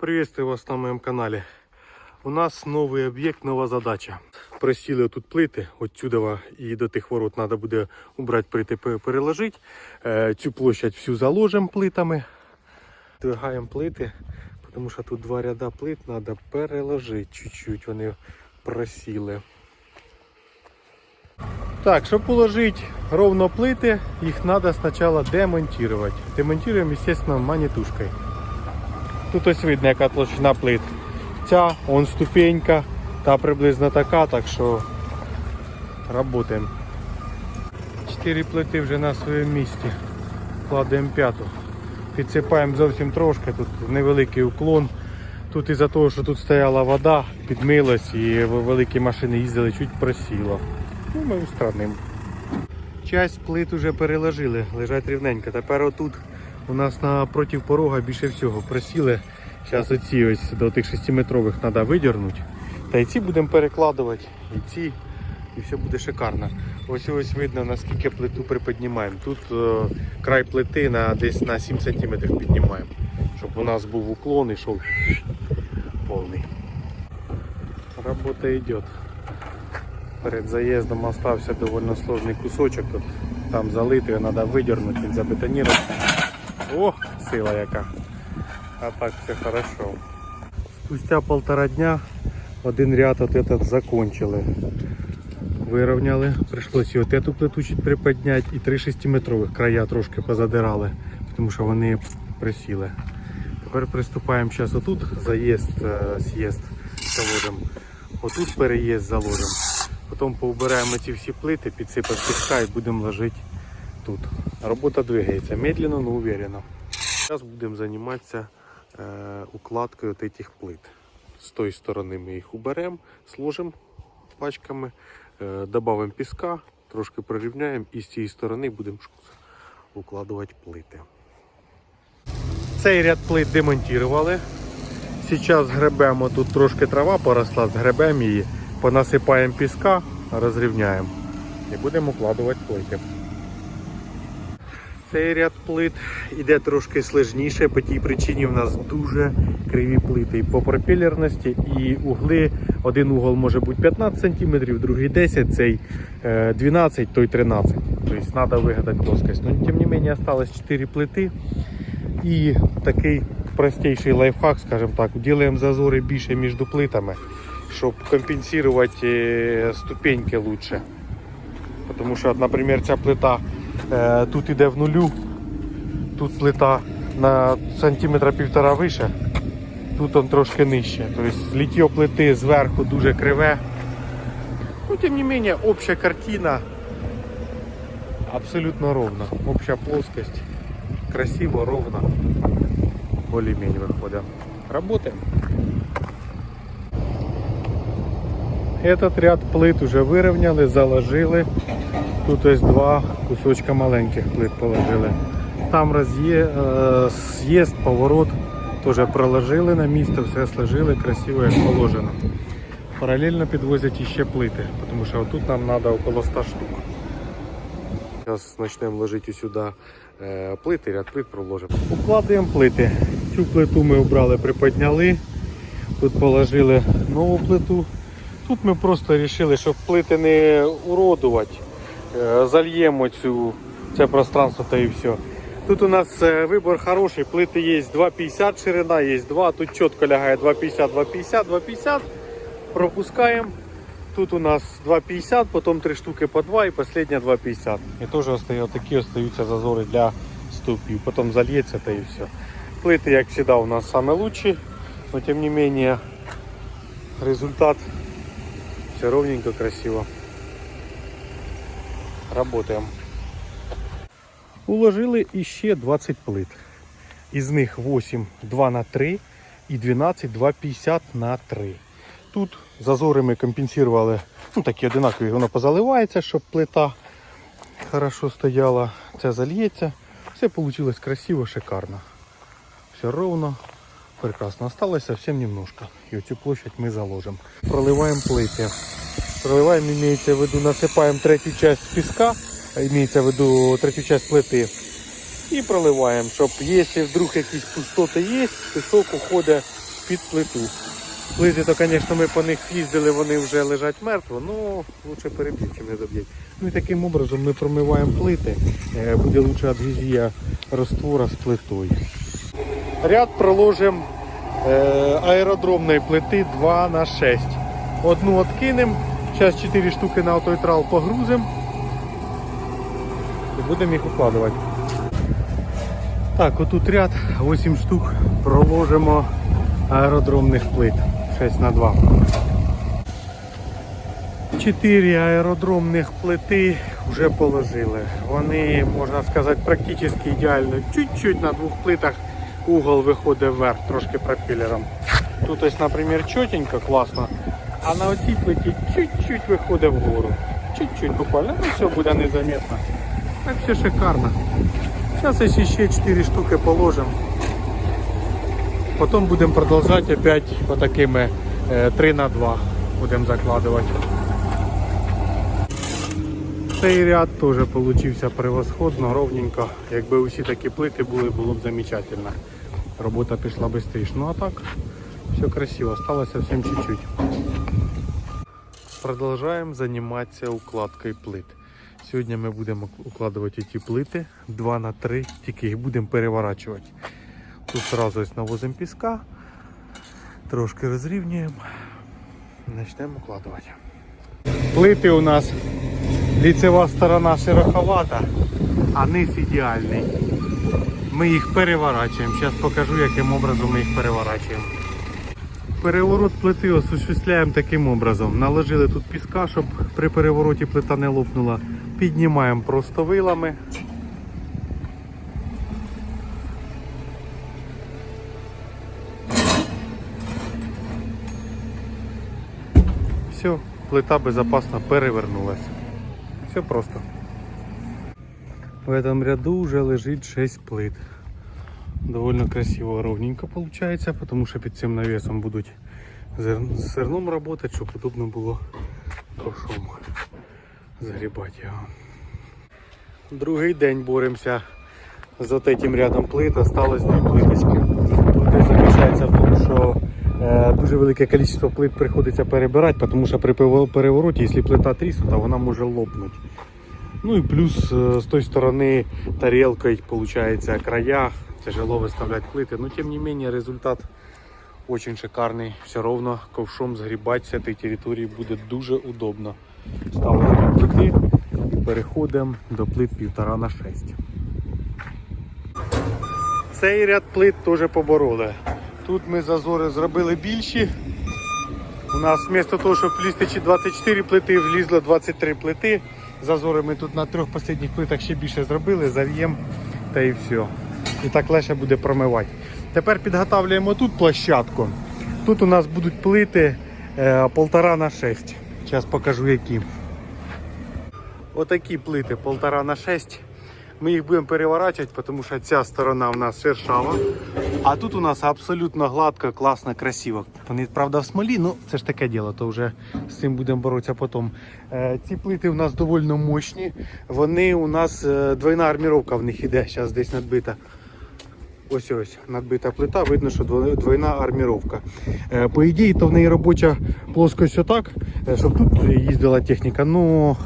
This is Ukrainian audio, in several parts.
Приветствую вас на моем канале. У нас новий об'єкт, нова задача. Просіли тут плити, отсюда і до тих ворот треба буде убрати плити, пе- переложити. Е, Цю площадь всю заложимо плитами. Двигаємо плити, тому що тут два ряда плит треба переложити чуть-чуть, вони просіли. Так, щоб положити ровно плити, їх треба спочатку демонтувати. Демонтуємо, естественно, манітушкою. Тут ось видно, яка толщина плит. Ця, он ступенька, та приблизно така, так що працюємо. Чотири плити вже на своєму місці. Кладемо п'яту. Підсипаємо зовсім трошки, тут невеликий уклон. Тут із-за того, що тут стояла вода, підмилась і великі машини їздили, чуть просіло. Ну, ми устранимо. Часть плит вже переложили, лежать рівненько. Тепер отут у нас напроти порога більше всього просіли. Зараз оці ось до тих 6-метрових треба видірнути. Та і ці будемо перекладувати, і ці, і все буде шикарно. Ось ось видно, наскільки плиту приподнімаємо. Тут е, край плити на, десь на 7 см піднімаємо, щоб у нас був уклон і йшов повний. Робота йде. Перед заїздом остався доволі сложний кусочок. Тут там залитий, треба видернути, він забетонірувати. О, сила яка. А так все хорошо. Спустя полтора дня один ряд от этот закончили. Вирівняли. Прийшлося і от эту плиту чуть приподняти, і три 6-метрових края трошки позадирали, тому що вони присіли. Тепер приступаємо зараз отут заїзд, е, з'їзд заложимо. Отут переїзд заложимо. Потім поубираємо ці всі плити, підсипати піска і будемо ложити тут. Робота двигається медленно, но уверенно. Зараз будемо займатися е, укладкою этих плит. З тої сторони ми їх уберемо, сложимо пачками, е, додамо піска, трошки прорівняємо і з цієї сторони будемо укладувати плити. Цей ряд плит демонтували. Зараз гребемо, тут трошки трава поросла, згребемо її, понасипаємо піска, розрівняємо і будемо укладувати плити. Цей ряд плит іде трошки сложніше, по тій причині в нас дуже криві плити по пропелерності і угли. Один угол може бути 15 см, другий 10 цей е, 12, той 13. Тобто треба вигадати плоскость. Но тим не менше осталось 4 плити. І такий простіший лайфхак, скажімо так, ділаємо зазори більше між плитами, щоб компенсувати е, ступеньки лучше. Тому що, наприклад, ця плита е, тут іде в нулю, тут плита на сантиметра півтора вище, тут он трошки нижче. Тобто ліття плити зверху дуже криве. Ну, тим не менше, обща картина абсолютно ровна. Обща плоскость. Красиво, ровно. Более-менее выходим. Работаем. Этот ряд плит уже выровняли, заложили. Тут ось два кусочка маленьких плит положили. Там роз'є, е, з'їзд, поворот теж проложили на місце, все сложили красиво як положено. Паралельно підвозять іще плити, тому що тут нам треба около 100 штук. Зараз почнемо ложити сюди е, плити, ряд плит проложимо. Укладаємо плити. Цю плиту ми обрали, приподняли. Тут положили нову плиту. Тут ми просто вирішили, щоб плити не уродувати. Е, Зальємо цю, це пространство та і все. Тут у нас е, вибір хороший, плити є 2,50 ширина, є 2, тут чітко лягає 2,50, 2,50, 2,50. Пропускаємо. Тут у нас 2,50, потім 3 штуки по 2 і последня 2,50. І теж такі остаються зазори для стовпів. Потім зальється та і все. Плити, як завжди, у нас лучші, но тим не менее результат все ровненько, красиво. Работаем. Уложили іще 20 плит. Із них 8 2 на 3 і 12 2,50 на 3. Тут зазори ми компенсували, ну такі одинакові, воно позаливається, щоб плита хорошо стояла. Це зальється. Все вийшло красиво, шикарно. Все ровно, прекрасно. Осталось совсем немножко. І оцю площадь ми заложимо. Проливаємо плити. Проливаємо, имеется в виду, насипаємо третю часть піска, имеется в виду третю часть плити. І проливаємо, щоб якщо вдруг якісь пустоти є, пісок уходить під плиту. Плити, то, звісно, ми по них їздили, вони вже лежать мертво, ну лучше переб'ють, чим не заб'ють. Ну і таким образом ми промиваємо плити, е, буде лучше адгезія раствора з плитою. Ряд проложимо е, аеродромної плити 2 на 6. Одну відкинемо, зараз 4 штуки на той трал погрузимо і будемо їх укладувати. Так, отут ряд 8 штук проложимо аеродромних плит 6 на 2. 4 аеродромних плити вже положили. Вони, можна сказати, практично ідеально. Чуть-чуть на двох плитах угол виходить вверх, трошки пропелером. Тут ось, наприклад, чотенько, класно. А на оцій плиті чуть-чуть виходить вгору. Чуть-чуть буквально. Ну все буде незаметно. Так все шикарно. Зараз ще 4 штуки положимо. Потім будемо продовжувати опять отакими е, 3 на 2 будемо закладувати. Цей ряд теж получився превосходно, ровненько. Якби усі такі плити були, було б замечательно. Робота пішла швидше. Ну а так, все красиво, осталось совсем чуть-чуть. Продовжуємо займатися укладкою плит. Сьогодні ми будемо укладувати ці плити 2 на 3, тільки їх будемо переворачувати. Тут одразу навозимо піска, трошки розрівнюємо, почнемо укладувати. Плити у нас ліцева сторона шероховата, а низ ідеальний. Ми їх переворачуємо. Зараз покажу, яким образом ми їх переворачуємо. Переворот плити осуществляємо таким образом. Наложили тут піска, щоб при перевороті плита не лопнула. Піднімаємо просто вилами. Все, плита безопасно перевернулась. Все просто. В этом ряду уже лежит 6 плит. Довольно красиво, ровненько получается, потому что під цим навесом будуть з зерном работать, щоб удобно було ковшом загрібати його. Другий день боремося з от этим рядом плит, осталось дві плиточки. Заключається в тому, що е, дуже велике кількість плит приходиться перебирати, тому що при перевороті, якщо плита тріснута, вона може лопнути. Ну і плюс е, з тої сторони тарілкою, края, тяжело виставляти плити. Но тим не менее результат очень шикарний. Все равно ковшом згрібати з цієї території буде дуже удобно. Ставимо плити і переходимо до плит 1,5 на 6. Цей ряд плит теж побороли. Тут ми зазори зробили більші. У нас вместо того, щоб влізти 24 плити, влізло 23 плити. Зазори ми тут на трьох останніх плитах ще більше зробили, зав'ємо та і все. І так легше буде промивати. Тепер підготовлюємо тут площадку. Тут у нас будуть плити е, полтора на 6. Зараз покажу які. Отакі плити полтора на 6. Ми їх будемо переворачувати, тому що ця сторона у нас шершава. А тут у нас абсолютно гладко, класно, красиво. Вони, правда, в смолі, ну це ж таке діло, то вже з цим будемо боротися потім. Е, ці плити у нас доволі мощні. Вони у нас е, двойна арміровка в них іде, зараз десь надбита. Ось ось надбита плита, видно, що двойна арміровка. Е, По ідеї, то в неї робоча плоскость отак, е, щоб тут їздила техніка. Ну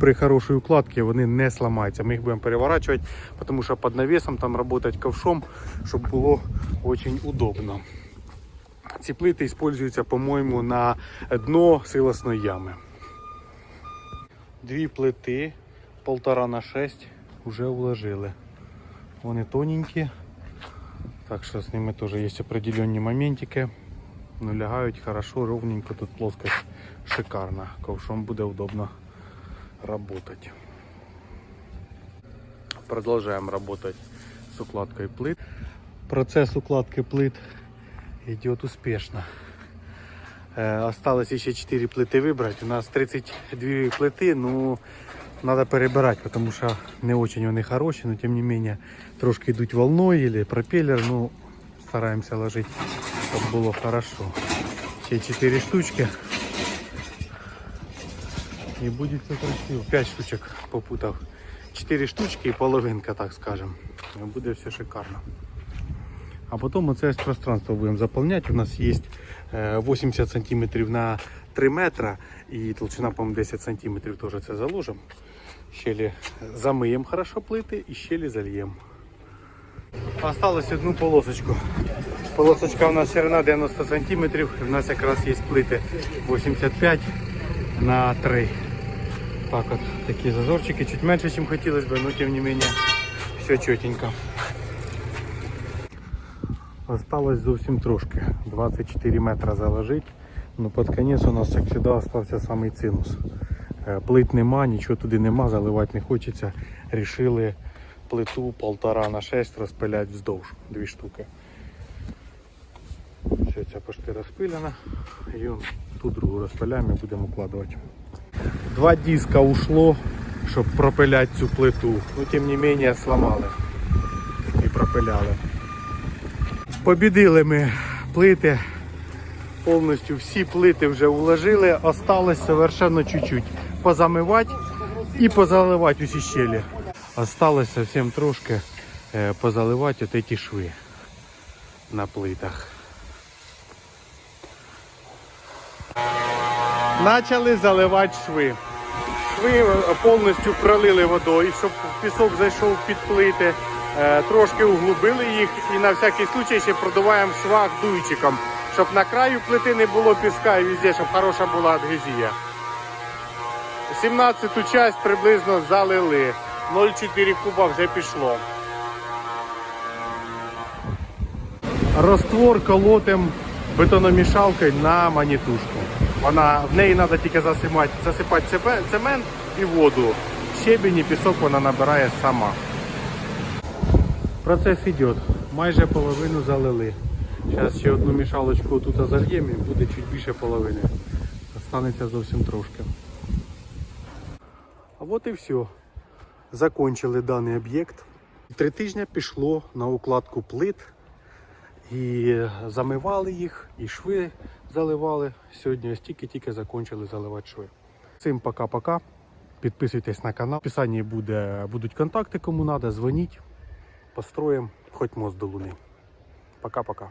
при хорошій укладці вони не сламаються. Ми їх будемо переворачувати, тому що під навісом там працювати ковшом, щоб було дуже удобно. Ці плити використовуються, по-моєму, на дно силосної ями. Дві плити, полтора на 6 вже вложили. Вони тоненькі. Так що з ними теж є определенні моментики. Ну, лягають хорошо, ровненько, тут плоскость шикарна. Ковшом буде удобно работать. Продолжаем работать с укладкой плит. Процесс укладки плит идет успешно. Э, Осталось еще 4 плиты выбрать. У нас 32 плиты, ну надо перебирать, потому что не очень они хорошие, но тем не менее трошки идут волной или пропеллер, ну стараемся ложить, чтобы было хорошо. Все 4 штучки. И будет все красиво. 5 штучек попутав. 4 штучки и половинка, так скажем. И будет все шикарно. А потім оце ось пространство будемо заповняти. У нас є е, 80 см на 3 метра і толщина, по-моєму, 10 см теж це заложимо. Щелі замиємо хорошо плити і щелі зальємо. Осталось одну полосочку. Полосочка у нас ширина 90 см. У нас якраз є плити 85 на 3. Так от, такі зазорчики, чуть менше, ніж хотілося б, але тим не менше все чотенько. Осталось зовсім трошки. 24 метра заложити. Ну, під кінець у нас, як завжди, залишився самий цинус. Е, Плит нема, нічого туди нема, заливати не хочеться. Рішили плиту полтора на 6 розпиляти вздовж. Дві штуки. Все, ця почти розпилена. І он ту другу розпиляємо і будемо укладувати. Два диска ушло, щоб пропиляти цю плиту. Ну, тим не менее, сломали і пропиляли. Побідили ми плити. Повністю всі плити вже уложили. Осталось совершенно чуть-чуть позамивати і позаливати усі щелі. Осталось зовсім трошки е, позаливати от ці шви на плитах. Почали заливати шви. Шви е, повністю пролили водою, щоб пісок зайшов під плити. Е, Трошки углубили їх і на всякий случай ще продуваємо швах дуйчиком, щоб на краю плити не було піска і везде, щоб хороша була адгезія. 17-ту часть приблизно залили. 0,4 куба вже пішло. Роствор колотим бетономішалкою на манітушку. Вона, в неї треба тільки засипати, засипати цемент і воду. Щебінь і пісок вона набирає сама. Процес йде. Майже половину залили. Зараз ще одну мішалочку тут зальємо і буде чуть більше половини. Останеться зовсім трошки. От і все. Закончили даний об'єкт. Три тижні пішло на укладку плит. І замивали їх, і шви заливали. Сьогодні ось тільки-тільки закончили заливати шви. Всім пока-пока. Підписуйтесь на канал. В описанні буде, будуть контакти, кому треба, дзвоніть. Построїмо хоч мост до луни. Пока-пока.